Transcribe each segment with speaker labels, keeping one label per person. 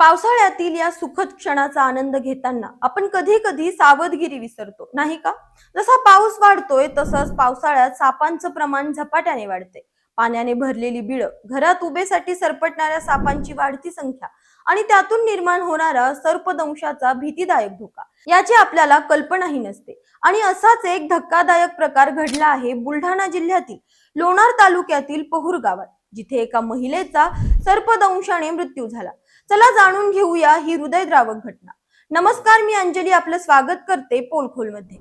Speaker 1: पावसाळ्यातील या सुखद क्षणाचा आनंद घेताना आपण कधी कधी सावधगिरी विसरतो नाही का? जसा पाऊस वाढतोय तसंच पावसाळ्यात सापांचं प्रमाण झपाट्याने वाढते. पाण्याने भरलेली बिळं घरात उभेसाठी सरपटणाऱ्या सापांची वाढती संख्या आणि त्यातून निर्माण होणारा सर्पदंशाचा भीतीदायक धोका याची आपल्याला कल्पनाही नसते. आणि असाच एक धक्कादायक प्रकार घडला आहे बुलढाणा जिल्ह्यातील लोणार तालुक्यातील पहुर गावात जिथे एका महिलेचा सर्पदंशाने मृत्यू झाला. चला जाणून घेऊया ही हृदयद्रावक घटना. नमस्कार मी अंजली. आपलं स्वागत करते पोलखोलमध्ये.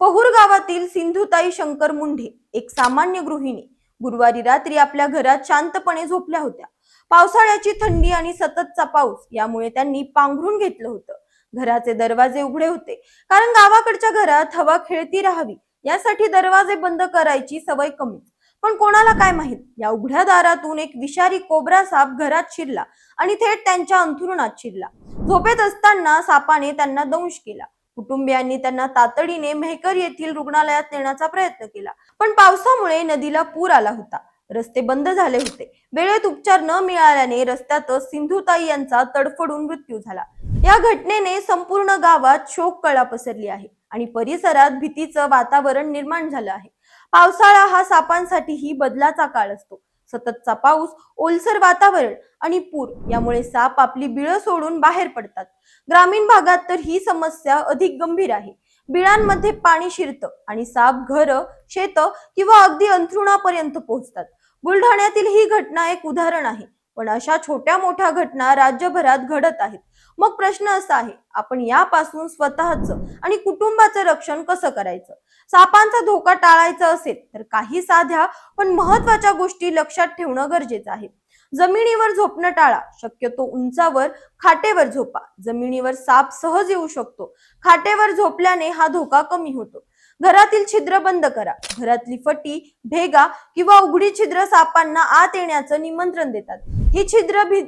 Speaker 1: पहुर गावातील सिंधुताई शंकर मुंढे एक सामान्य गृहिणी गुरुवारी रात्री आपल्या घरात शांतपणे झोपल्या होत्या. पावसाळ्याची थंडी आणि सततचा पाऊस यामुळे त्यांनी पांघरून घेतलं होतं. घराचे दरवाजे उघडे होते. कारण गावाकडच्या घरात हवा खेळती राहावी यासाठी दरवाजे बंद करायची सवय कमी. पण कोणाला काय माहीत? या उघड्या दारातून एक विषारी कोबरा साप घरात शिरला आणि थेट त्यांच्या अंथरुणात शिरला. झोपेत असताना सापाने त्यांना दंश केला. कुटुंबियांनी त्यांना तातडीने मेहकर येथील रुग्णालयात नेण्याचा प्रयत्न केला. पण पावसामुळे नदीला पूर आला होता. रस्ते बंद झाले होते. वेळेत उपचार न मिळाल्याने रस्त्यातच सिंधुताई यांचा तडफडून मृत्यू झाला. या घटनेने संपूर्ण गावात शोक कळा पसरली आहे आणि परिसरात भीतीचं वातावरण निर्माण झालं आहे. पावसाळा हा सापांसाठीही बदलाचा काळ असतो. सततचा पाऊस ओलसर वातावरण आणि पूर यामुळे साप आपली बिळं सोडून बाहेर पडतात. ग्रामीण भागात तर ही समस्या अधिक गंभीर आहे. बिळांमध्ये पाणी शिरतं आणि साप घरं शेतं किंवा अगदी अंथरुणापर्यंत पोहोचतात. बुलढाण्यातील ही घटना एक उदाहरण आहे. पण अशा छोट्या मोठ्या घटना राज्यभरात घडत आहेत. मग प्रश्न असा आहे आपण यापासून स्वतःचं आणि कुटुंबाचं रक्षण कसं करायचं? सापांचा धोका टाळायचा असेल तर काही साध्या पण महत्त्वाच्या गोष्टी लक्षात ठेवणं गरजेचं आहे. जमिनीवर झोपणं टाळा शक्यतो उंचावर खाटेवर झोपा. जमिनीवर साप सहज येऊ शकतो. खाटेवर झोपल्याने हा धोका कमी होतो. घरातील छिद्र बंद करा. घरातली फटी भेगा किंवा उघडी छिद्र सापांना आत येण्याचं निमंत्रण देतात. ही छिद्र भी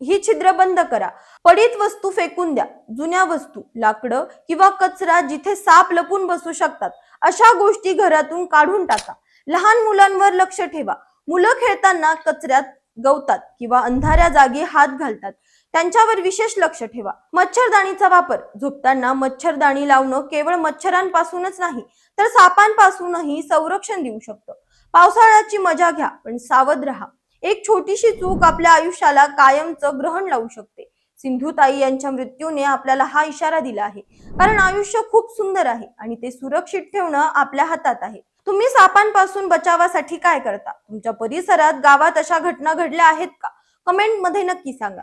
Speaker 1: ही छिद्र बंद करा. पडीत वस्तू फेकून द्या. जुन्या वस्तू लाकडं किंवा कचरा जिथे साप लपून बसू शकतात अशा गोष्टी घरातून काढून टाका. लहान मुलांवर लक्ष ठेवा. मुलं खेळताना कचऱ्यात गवतात किंवा अंधाऱ्या जागी हात घालतात. त्यांच्यावर विशेष लक्ष ठेवा. मच्छरदाणीचा वापर. झोपताना मच्छरदाणी लावणं केवळ मच्छरांपासूनच नाही तर सापांपासूनही संरक्षण देऊ शकतं. पावसाळ्याची मजा घ्या पण सावध राहा. एक छोटीशी चूक आपल्या आयुष्याला कायमचं ग्रहण लावू शकते. सिंधुताई यांच्या मृत्यूने आपल्याला हा इशारा दिला आहे. कारण आयुष्य खूप सुंदर आहे आणि ते सुरक्षित ठेवणं आपल्या हातात आहे. तुम्ही सापांपासून बचावासाठी काय करता? तुमच्या परिसरात गावात अशा घटना घडल्या आहेत का? कमेंटमध्ये नक्की सांगा.